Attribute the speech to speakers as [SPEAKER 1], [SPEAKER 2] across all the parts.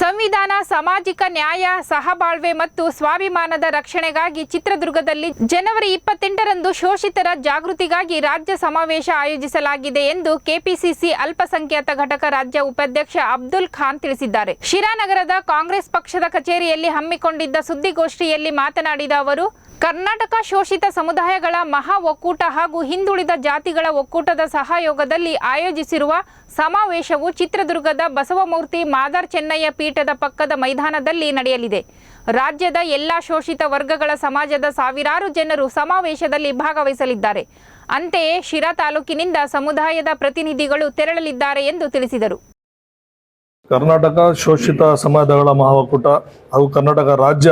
[SPEAKER 1] ಸಂವಿಧಾನ, ಸಾಮಾಜಿಕ ನ್ಯಾಯ, ಸಹಬಾಳ್ವೆ ಮತ್ತು ಸ್ವಾಭಿಮಾನದ ರಕ್ಷಣೆಗಾಗಿ ಚಿತ್ರದುರ್ಗದಲ್ಲಿ ಜನವರಿ ಇಪ್ಪತ್ತೆಂಟರಂದು ಶೋಷಿತರ ಜಾಗೃತಿಗಾಗಿ ರಾಜ್ಯ ಸಮಾವೇಶ ಆಯೋಜಿಸಲಾಗಿದೆ ಎಂದು ಕೆಪಿಸಿಸಿ ಅಲ್ಪಸಂಖ್ಯಾತ ಘಟಕ ರಾಜ್ಯ ಉಪಾಧ್ಯಕ್ಷ ಅಬ್ದುಲ್ ಖಾನ್ ತಿಳಿಸಿದ್ದಾರೆ. ಶಿರಾನಗರದ ಕಾಂಗ್ರೆಸ್ ಪಕ್ಷದ ಕಚೇರಿಯಲ್ಲಿ ಹಮ್ಮಿಕೊಂಡಿದ್ದ ಸುದ್ದಿಗೋಷ್ಠಿಯಲ್ಲಿ ಮಾತನಾಡಿದ ಅವರು ಕರ್ನಾಟಕ ಶೋಷಿತ ಸಮುದಾಯಗಳ ಮಹಾ ಒಕ್ಕೂಟ ಹಾಗೂ ಹಿಂದುಳಿದ ಜಾತಿಗಳ ಒಕ್ಕೂಟದ ಸಹಯೋಗದಲ್ಲಿ ಆಯೋಜಿಸಿರುವ ಸಮಾವೇಶವು ಚಿತ್ರದುರ್ಗದ ಬಸವಮೂರ್ತಿ ಮಾದಾರ್ ಚೆನ್ನಯ್ಯ ಪೀಠದ ಪಕ್ಕದ ಮೈದಾನದಲ್ಲಿ ನಡೆಯಲಿದೆ. ರಾಜ್ಯದ ಎಲ್ಲ ಶೋಷಿತ ವರ್ಗಗಳ ಸಮಾಜದ ಸಾವಿರಾರು ಜನರು ಸಮಾವೇಶದಲ್ಲಿ ಭಾಗವಹಿಸಲಿದ್ದಾರೆ. ಅಂತೆಯೇ ಶಿರಾ ತಾಲೂಕಿನಿಂದ ಸಮುದಾಯದ ಪ್ರತಿನಿಧಿಗಳು ತೆರಳಲಿದ್ದಾರೆ ಎಂದು ತಿಳಿಸಿದರು.
[SPEAKER 2] ಕರ್ನಾಟಕ ಶೋಷಿತ ಸಮಾಜಗಳ ಮಹಾ ಹಾಗೂ ಕರ್ನಾಟಕ ರಾಜ್ಯ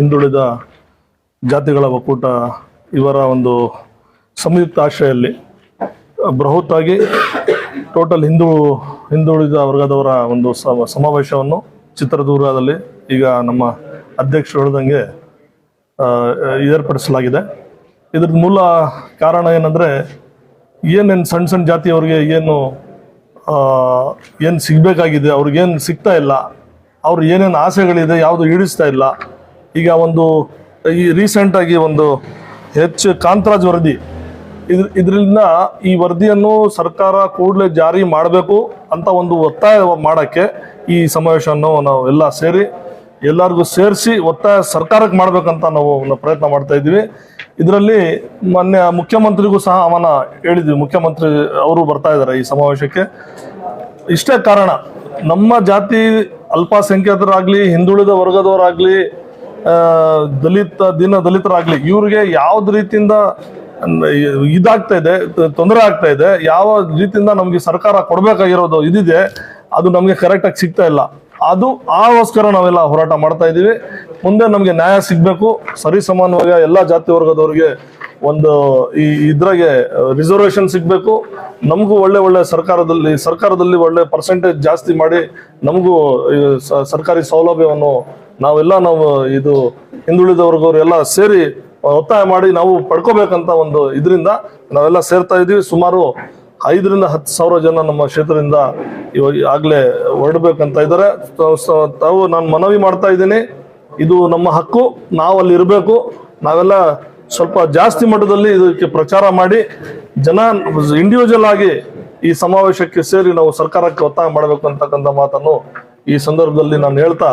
[SPEAKER 2] ಹಿಂದುಳಿದ ಜಾತಿಗಳ ಒಕ್ಕೂಟ ಇವರ ಒಂದು ಸಂಯುಕ್ತ ಆಶ್ರಯಲ್ಲಿ ಬೃಹತ್ತಾಗಿ ಟೋಟಲ್ ಹಿಂದೂ, ಹಿಂದುಳಿದ ವರ್ಗದವರ ಒಂದು ಸಮ- ಸಮಾವೇಶವನ್ನು ಚಿತ್ರದುರ್ಗದಲ್ಲಿ ಈಗ ನಮ್ಮ ಅಧ್ಯಕ್ಷರು ಹೇಳಿದಂಗೆ ಏರ್ಪಡಿಸಲಾಗಿದೆ. ಇದ್ರ ಮೂಲ ಕಾರಣ ಏನಂದರೆ, ಏನೇನು ಸಣ್ಣ ಸಣ್ಣ ಜಾತಿಯವರಿಗೆ ಏನು ಏನು ಸಿಗಬೇಕಾಗಿದೆ, ಅವ್ರಿಗೇನು ಸಿಗ್ತಾ ಇಲ್ಲ, ಅವ್ರು ಏನೇನು ಆಸೆಗಳಿದೆ, ಯಾವುದು ಈಡಿಸ್ತಾ ಇಲ್ಲ, ಈಗ ಒಂದು ಈ ರೀಸೆಂಟಾಗಿ ಒಂದು ಹೆಚ್ಚು ಕಾಂತರಾಜ್ ವರದಿ. ಇದ್ರ ಇದರಿಂದ ಈ ವರದಿಯನ್ನು ಸರ್ಕಾರ ಕೂಡಲೇ ಜಾರಿ ಮಾಡಬೇಕು ಅಂತ ಒಂದು ಒತ್ತಾಯ ಮಾಡೋಕ್ಕೆ ಈ ಸಮಾವೇಶವನ್ನು ನಾವು ಎಲ್ಲ ಸೇರಿ, ಎಲ್ಲರಿಗೂ ಸೇರಿಸಿ ಒತ್ತಾಯ ಸರ್ಕಾರಕ್ಕೆ ಮಾಡಬೇಕಂತ ನಾವು ಪ್ರಯತ್ನ ಮಾಡ್ತಾ ಇದ್ದೀವಿ. ಇದರಲ್ಲಿ ಮೊನ್ನೆ ಮುಖ್ಯಮಂತ್ರಿಗೂ ಸಹ ಅವನ ಹೇಳಿದ್ವಿ. ಮುಖ್ಯಮಂತ್ರಿ ಅವರು ಬರ್ತಾ ಇದ್ದಾರೆ ಈ ಸಮಾವೇಶಕ್ಕೆ. ಇಷ್ಟೇ ಕಾರಣ, ನಮ್ಮ ಜಾತಿ ಅಲ್ಪಸಂಖ್ಯಾತರಾಗಲಿ, ಹಿಂದುಳಿದ ವರ್ಗದವರಾಗ್ಲಿ ದಲಿತ, ದಿನ ದಲಿತರಾಗ್ಲಿ, ಇವ್ರಿಗೆ ಯಾವ್ದು ರೀತಿಯಿಂದ ಇದಾಗ್ತಾ ಇದೆ ತೊಂದರೆ ಆಗ್ತಾ ಇದೆ, ಯಾವ ರೀತಿಯಿಂದ ನಮ್ಗೆ ಸರ್ಕಾರ ಕೊಡ್ಬೇಕಾಗಿರೋದು ಇದಿದೆ, ಅದು ನಮ್ಗೆ ಕರೆಕ್ಟಾಗಿ ಸಿಗ್ತಾ ಇಲ್ಲ. ಅದು, ಆಗೋಸ್ಕರ ನಾವೆಲ್ಲ ಹೋರಾಟ ಮಾಡ್ತಾ ಇದ್ದೀವಿ. ಮುಂದೆ ನಮ್ಗೆ ನ್ಯಾಯ ಸಿಗ್ಬೇಕು. ಸರಿ ಸಮಾನವಾಗಿ ಎಲ್ಲ ಜಾತಿ ವರ್ಗದವ್ರಿಗೆ ಒಂದು, ಈ, ಇದ್ರಾಗೆ ರಿಸರ್ವೇಶನ್ ಸಿಗ್ಬೇಕು. ನಮಗೂ ಒಳ್ಳೆ ಒಳ್ಳೆ ಸರ್ಕಾರದಲ್ಲಿ ಸರ್ಕಾರದಲ್ಲಿ ಒಳ್ಳೆ ಪರ್ಸೆಂಟೇಜ್ ಜಾಸ್ತಿ ಮಾಡಿ ನಮಗೂ ಸರ್ಕಾರಿ ಸೌಲಭ್ಯವನ್ನು ನಾವೆಲ್ಲ ನಾವು ಇದು ಹಿಂದುಳಿದವರ್ಗವ್ರು ಎಲ್ಲ ಸೇರಿ ಒತ್ತಾಯ ಮಾಡಿ ನಾವು ಪಡ್ಕೋಬೇಕಂತ ಒಂದು ಇದರಿಂದ ನಾವೆಲ್ಲ ಸೇರ್ತಾ ಇದ್ದೀವಿ. ಸುಮಾರು ಐದರಿಂದ ಹತ್ತು ಸಾವಿರ ಜನ ನಮ್ಮ ಕ್ಷೇತ್ರದಿಂದ ಇವಾಗ ಆಗಲೇ ಹೊರಡ್ಬೇಕಂತ ಇದ್ದಾರೆ. ತಾವು- ನಾನು ಮನವಿ ಮಾಡ್ತಾ ಇದ್ದೀನಿ. ಇದು ನಮ್ಮ ಹಕ್ಕು. ನಾವು ಅಲ್ಲಿ ಇರಬೇಕು. ನಾವೆಲ್ಲ ಸ್ವಲ್ಪ ಜಾಸ್ತಿ ಮಟ್ಟದಲ್ಲಿ ಇದಕ್ಕೆ ಪ್ರಚಾರ ಮಾಡಿ, ಜನ ಇಂಡಿವಿಜುವಲ್ ಆಗಿ ಈ ಸಮಾವೇಶಕ್ಕೆ ಸೇರಿ ನಾವು ಸರ್ಕಾರಕ್ಕೆ ಒತ್ತಾಯ ಮಾಡಬೇಕು ಅಂತಕ್ಕಂಥ ಮಾತನ್ನು ಈ ಸಂದರ್ಭದಲ್ಲಿ ನಾನು ಹೇಳ್ತಾ